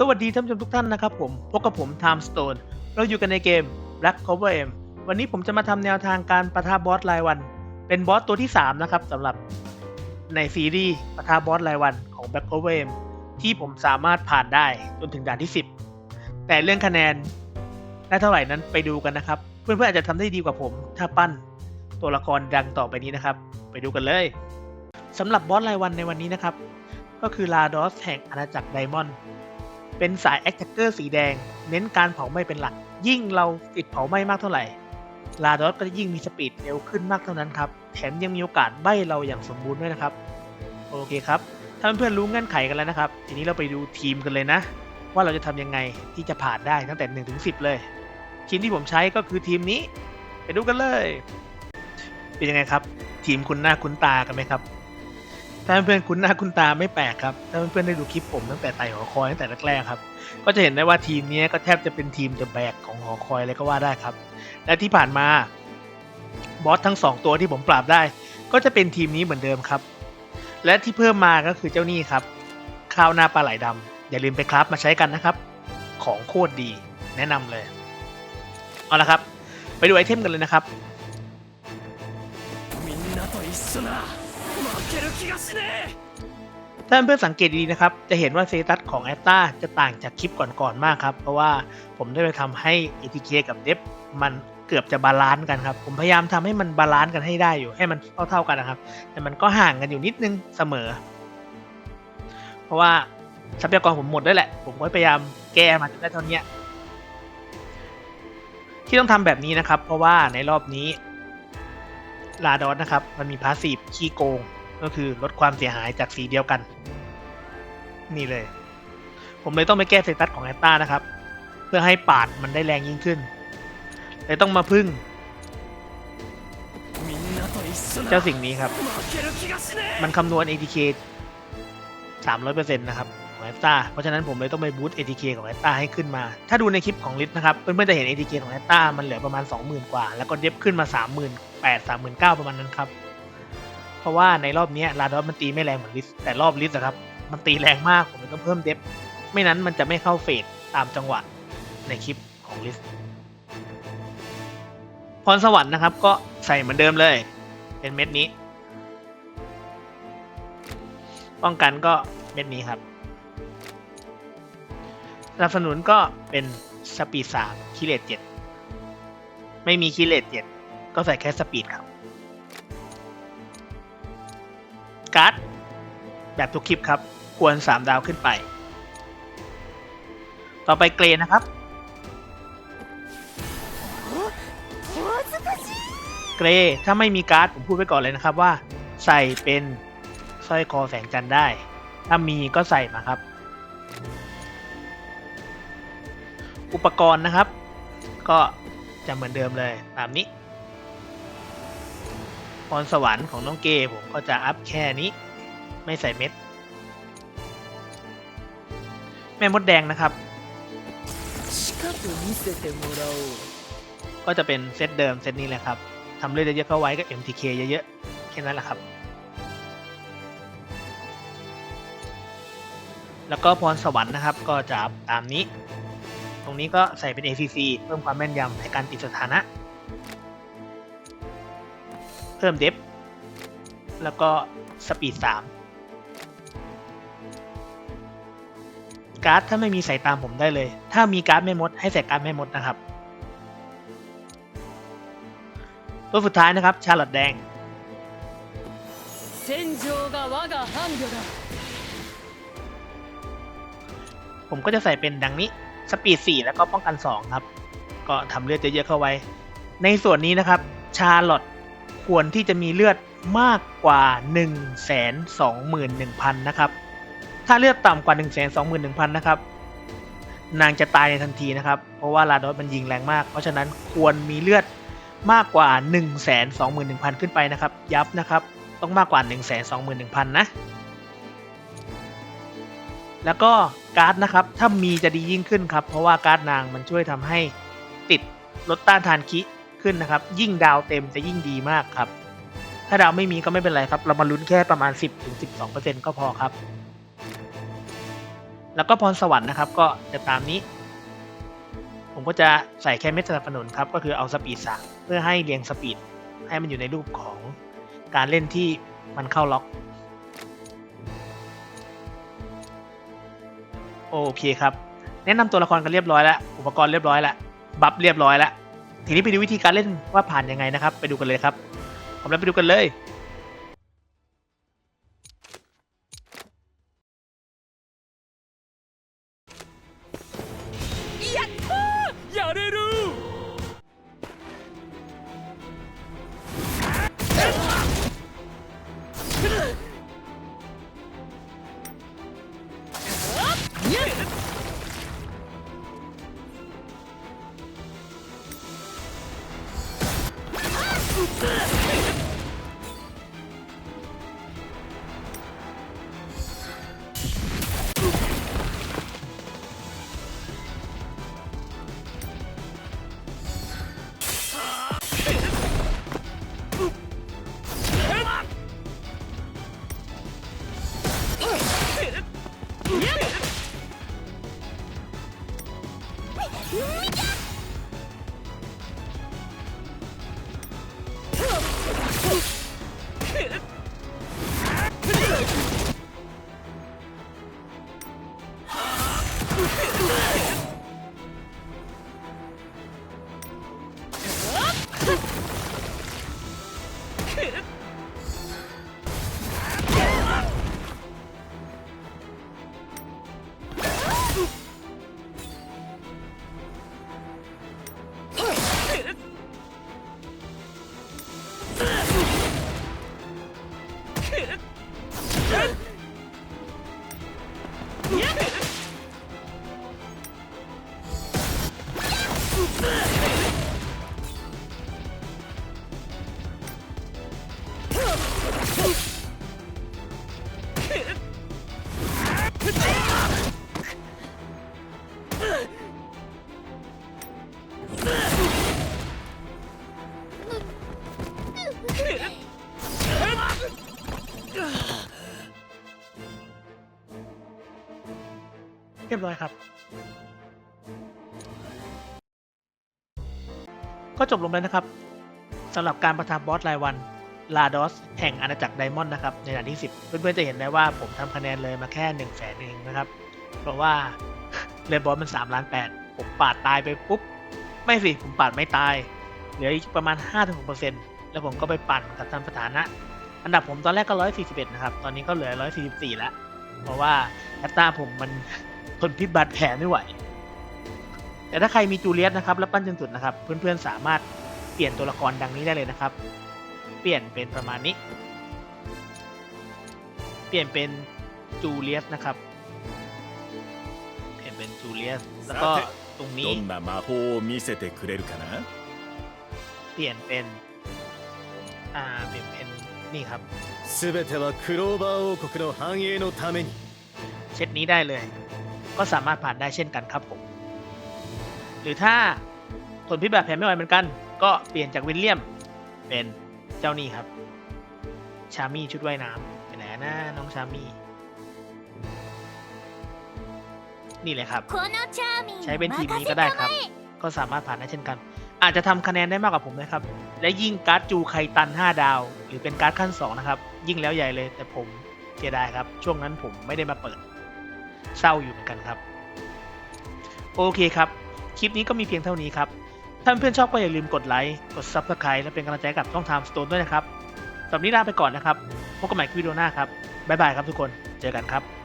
สวัสดีท่านผู้ชมทุกท่านนะครับผม พบกับผม Time Stone เราอยู่กันในเกม Black Cover M วันนี้ผมจะมาทำแนวทางการประทะบอสรายวัน เป็นบอสตัวที่ 3 นะครับสำหรับในซีรีส์ประทะบอสรายวันของ Black Cover M ที่ผมสามารถผ่านได้จนถึงด่านที่ 10 แต่เรื่องคะแนนได้เท่าไหร่นั้นไปดูกันนะครับ เพื่อนๆอาจจะทำได้ดีกว่าผม ถ้าปั้นตัวละครดังต่อไปนี้นะครับ ไปดูกันเลยสำหรับบอสรายวันในวันนี้นะครับ ก็คือลาดอสแห่งอาณาจักรไดมอนด์ เป็นสายแอคแทกเกอร์สีแดง เน้นการเผาไหม้เป็นหลัก ยิ่งเราติดเผาไหม้มากเท่าไหร่ ลาดอสก็จะยิ่งมีสปีดเร็วขึ้นมากเท่านั้นครับ แถมยังมีโอกาสใบ้เราอย่างสมบูรณ์ด้วยนะครับ โอเคครับ ถ้าเพื่อนๆรู้เงื่อนไขกันแล้วนะครับ ทีนี้เราไปดูทีมกันเลยนะ ว่าเราจะทำยังไงที่จะผ่านได้ตั้งแต่1นถึงสิเลย ทีมที่ผมใช้ก็คือทีมนี้ ไปดูกันเลย เป็นยังไงครับ ทีมคุณหน้าคุ้นตากันไหมครับ ถ้าเพื่อนคุ้นหน้าคุ้นตาไม่แปลกครับ ถ้าเพื่อนได้ดูคลิปผมตั้งแต่ไต่หอคอยตั้งแต่แรกๆครับ ก็จะเห็นได้ว่าทีมนี้ก็แทบจะเป็นทีมเดอะแบกของหอคอยเลยก็ว่าได้ครับ และที่ผ่านมาบอสทั้งสองตัวที่ผมปราบได้ ก็จะเป็นทีมนี้เหมือนเดิมครับ และที่เพิ่มมาก็คือเจ้านี่ครับ ข้าวหน้าปลาไหลดำอย่าลืมไปคราฟมาใช้กันนะครับ ของโคตรดีแนะนำเลย เอาละครับ ไปดูไอเทมกันเลยนะครับ ถ้าเพื่อนสังเกตดีนะครับ จะเห็นว่าเซตัสของแอตตาจะต่างจากคลิปก่อนๆมากครับ เพราะว่าผมได้ไปทำให้เอทเคกับเดฟมันเกือบจะบาลานซ์กันครับ ผมพยายามทำให้มันบาลานซ์กันให้ได้อยู่ให้มันเท่าๆกันนะครับ แต่มันก็ห่างกันอยู่นิดนึงเสมอ เพราะว่าทรัพยากรผมหมดด้แหละ ผมก็พยายามแก้มาจนได้เท่านี้ที่ต้องทำแบบนี้นะครับ เพราะว่าในรอบนี้ ลาดอสนะครับ มันมีพาสซีฟขี้โกง ก็คือลดความเสียหายจากสีเดียวกัน นี่เลย ผมเลยต้องไปแก้เซตัสของแอตตานะครับ เพื่อให้ปาดมันได้แรงยิ่งขึ้นเลยต้องมาพึ่ง เจ้าสิ่งนี้ครับ มันคำนวณ ATK 300%นะครับของแอตตาเพราะฉะนั้นผมเลยต้องไปบูต ATK ของแอตตาให้ขึ้นมา ถ้าดูในคลิปของลิทนะครับ เพื่อนๆจะเห็น ATK ของแอตตามันเหลือประมาณ 20,000 กว่า แล้วก็เด็บขึ้นมา 30,000 38,000 39,000ประมาณนั้นครับ เพราะว่าในรอบนี้ลาดอสมันตีไม่แรงเหมือนลิสแต่รอบลิสอะครับ มันตีแรงมากผมเลยต้องเพิ่มเดฟไม่นั้นมันจะไม่เข้าเฟสตามจังหวะในคลิปของลิสพรสวรรค์นะครับ ก็ใส่เหมือนเดิมเลย เป็นเม็ดนี้ ป้องกันก็เม็ดนี้ครับสนับสนุนก็เป็นสปีดสามคิเลตเจ็ดไม่มีคิเลตเจ็ด ก็ใส่แค่สปีดครับ การ์ด แบบทุกคลิปครับ ควร 3 ดาวขึ้นไป ต่อไปเกรนนะครับ เกรถ้าไม่มีการ์ด ผมพูดไปก่อนเลยนะครับว่า ใส่เป็นสร้อยคอแสงจันได้ ถ้ามีก็ใส่มาครับ อุปกรณ์นะครับ ก็จะเหมือนเดิมเลยตามนี้ พรสวรรค์ของน้องเกผมก็จะอัพแค่นี้ ไม่ใส่เม็ด แม่มดแดงนะครับ ก็จะเป็นเซตเดิมเซตนี้แหละครับทำเรื่เยอะเข้าไว้ก็ MTK เยอะๆ แค่นั้นแหละครับ แล้วก็พรสวรรค์นะครับก็จะตามนี้ ตรงนี้ก็ใส่เป็น ACC เพิ่มความแม่นยำในการติดสถานะ เพิ่มเดฟแล้วก็สปีดสามการ์ดถ้าไม่มีใส่ตามผมได้เลย ถ้ามีการ์ดไม่มด ให้ใส่การ์ดไม่มดนะครับ ตัวสุดท้ายนะครับ ชาลอตแดง ผมก็จะใส่เป็นดังนี้ สปีด 4 แล้วก็ป้องกัน 2 ครับ ก็ทำเลือดเยอะๆเข้าไว้ ในส่วนนี้นะครับ ชาลอต ควรที่จะมีเลือดมากกว่า 1 2 1 0 0 0 นะครับ ถ้าเลือดต่ำกว่า 1 2 1 0 0 0 นะครับ นางจะตายในทันทีนะครับ เพราะว่าลาดอสมันยิงแรงมาก เพราะฉะนั้นควรมีเลือดมากกว่า 1 2 1 0 0 0 ขึ้นไปนะครับย้ำนะครับ ต้องมากกว่า 1 2 1 0 0 0 นะ แล้วก็การ์ดนะครับ ถ้ามีจะดียิ่งขึ้นครับ เพราะว่าการ์ดนางมันช่วยทำให้ติดลดต้านทานคิ ขึ้นนะครับ ยิ่งดาวเต็มจะยิ่งดีมากครับ ถ้าดาวไม่มีก็ไม่เป็นไรครับ เรามาลุ้นแค่ประมาณ 10-12%ก็พอครับ แล้วก็พรสวรรค์นะครับก็จะตามนี้ ผมก็จะใส่แค่เม็ดสนับสนุนครับ ก็คือเอาสปีดสามเพื่อให้เรียงสปีดให้มันอยู่ในรูปของการเล่นที่มันเข้าล็อกโอเคครับ แนะนำตัวละครกันเรียบร้อยแล้ว อุปกรณ์เรียบร้อยแล้ว บัฟเรียบร้อยแล้ว ทีนี้ไปดูวิธีการเล่นว่าผ่านยังไงนะครับ ไปดูกันเลยครับผมแล้วไปดูกันเลย Uh. Yeah! ยบร้อยครับ ก็จบลงแล้วนะครับสำหรับการประทับบอสรายวันลาดอสแห่งอาณาจักรไดมอนด์นะครับ ในด่านที่ 10 เพื่อนๆจะเห็นได้ว่าผมทำคะแนนเลยมาแค่1นึ่งแสนเองนะครับ เพราะว่าเลนบอสมัน3ล้าน8ผมปาดตายไปปุ๊บ ไม่สิ ผมปาดไม่ตาย เหลืออีกประมาณ 5-6%แล้วผมก็ไปปั่นกับท่านสถานะ อันดับผมตอนแรกก็ 141 นะครับ ตอนนี้ก็เหลือ 144 แล้ว เพราะว่าแอตตาผมมัน ทนพิษบาดแผลไม่ไหว แต่ถ้าใครมีจูเลียสนะครับ แล้วปั้นจนสุดนะครับ เพื่อนๆสามารถเปลี่ยนตัวละครดังนี้ได้เลยนะครับ เปลี่ยนเป็นประมาณนี้ เปลี่ยนเป็นจูเลียสนะครับ เปลี่ยนเป็นจูเลียส แล้วก็ตรงนี้ どんな魔法を見せてくれるかな เปลี่ยนเป็น อ่า เปลี่ยนเป็นนี่ครับ すべてはクローバー王国の繁栄のために เซตนี้ได้เลย ก็สามารถผ่านได้เช่นกันครับผม หรือถ้าทนพิบัติแผลไม่ไหวเหมือนกัน ก็เปลี่ยนจากวินเลียมเป็นเจ้านี่ครับ ชามี่ชุดว่ายน้ำไปไหนนะน้องชามี่นี่เลยครับ ใช้เป็นทีมนี้ก็ได้ครับ ก็สามารถผ่านได้เช่นกัน อาจจะทำคะแนนได้มากกว่าผมนะครับ และยิ่งการ์ดจูไคตัน 5 ดาว หรือเป็นการ์ดขั้น 2 นะครับ ยิ่งแล้วใหญ่เลยแต่ผมเสียดายครับ ช่วงนั้นผมไม่ได้มาเปิด เศร้าอยู่เหมือนกันครับ โอเคครับ คลิปนี้ก็มีเพียงเท่านี้ครับ ถ้าเพื่อนชอบก็อย่าลืมกดไลค์ กด Subscribe และเป็นกำลังใจกับช่อง Time Stone ด้วยนะครับสำหรับนนี้ลาไปก่อนนะครับ พบกันใหม่คลิปวิดีโอหน้าครับ บ๊ายบายครับทุกคน เจอกันครับ